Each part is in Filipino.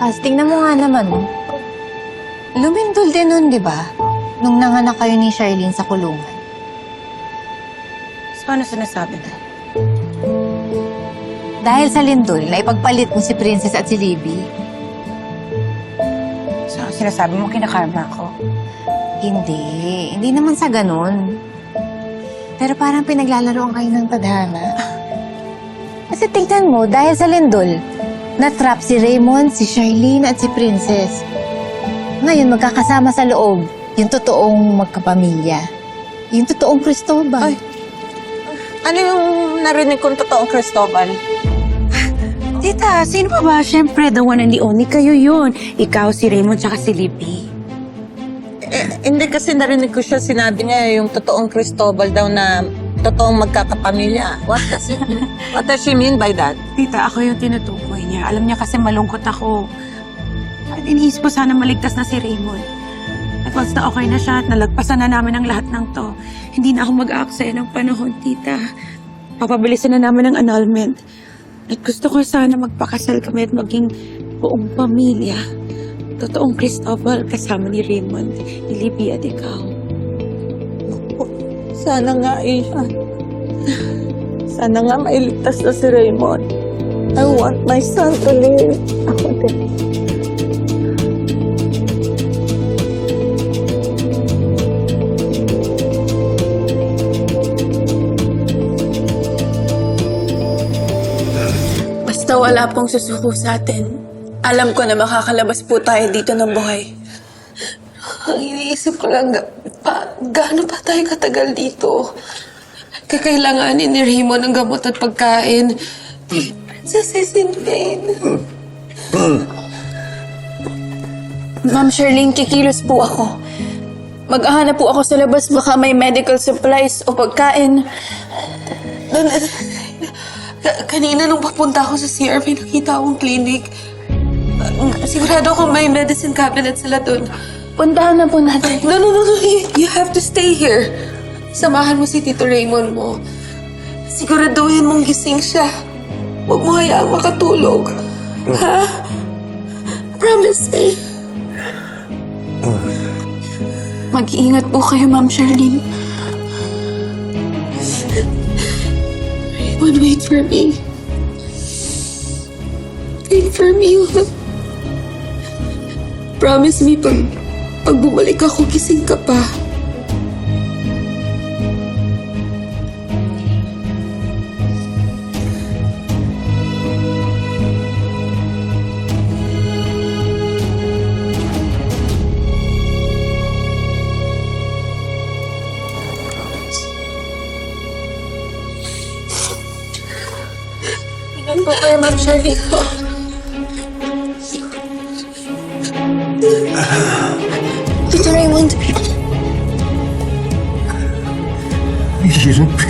As, tingnan mo nga naman, oh. Lumindol din nun, di ba? Nung nanganak kayo ni Charlene sa kulungan. So, ano sinasabi na? Dahil sa lindol, naipagpalit mo si Princess at si Libby. So, sinasabi mo kinakarma ako? Hindi. Hindi naman sa ganun. Pero parang pinaglalaroan kayo ng tadhana. Kasi tingnan mo, dahil sa lindol, natrap si Raymond, si Charlene at si Princess. Ngayon, magkakasama sa loob yung totoong magkapamilya. Yung totoong Cristobal. Ay. Ano yung narinig kong totoong Cristobal? Tita, sino pa ba? Siyempre, the one and the only kayo yun. Ikaw, si Raymond, tsaka si Libby. Kasi narinig ko siya, sinabi niya yung totoong Cristobal daw na totoong magkakapamilya. What does it? What does she mean by that? Tita, ako yung tinutukoy niya. Alam niya kasi malungkot ako. At iniisip ko sana maligtas na si Raymond. At once na okay na siya at nalagpasan na namin ang lahat ng to, hindi na ako mag-aaksaya ng panahon, tita. Papabilisan na namin ang annulment. At gusto ko sana magpakasal kami at maging buong pamilya. Totoong Cristobal kasama ni Raymond, ni Libby at ikaw. Sana nga, Ian. Sana nga mailigtas na si Raymond. I want my son to live. Ako din. Basta wala pong susuko sa atin. Alam ko na makakalabas po tayo dito ng buhay. Ang iniisip ko lang, pa, gaano pa tayo katagal dito? Kakailanganin ni Raymond ng gamot at pagkain. Princess is in pain. Ma'am Charlene, kikilos po ako. Mag-ahanap po ako sa labas. Baka may medical supplies o pagkain. Doon, Ka- kanina nung papunta ako sa CR, may nakita akong clinic. Sigurado ako may medicine cabinet sila doon. Puntahan na po natin. No, no, no, no. You, you have to stay here. Samahan mo si Tito Raymond mo. Siguraduhin mong gising siya. Huwag mo hayaang makatulog. Ha? Promise me. Mag-iingat po kayo, Ma'am Charlene. Raymond, wait for me. Wait for me. Promise me, pag, pag bumalik ako, gising ka pa. Ingat po kayo, Ma'am Charlene.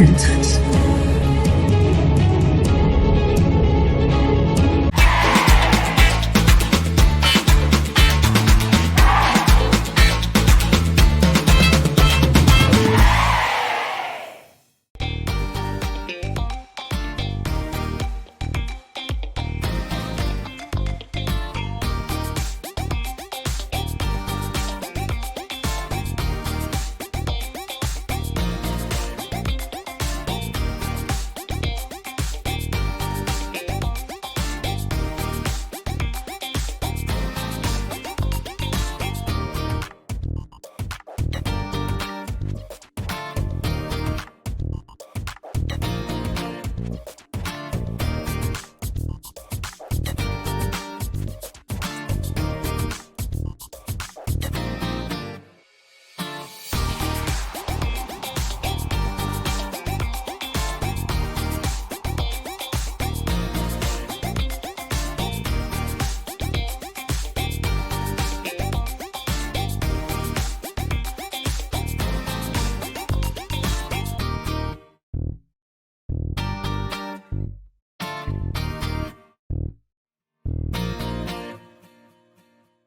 Tito Raymond, Little princess.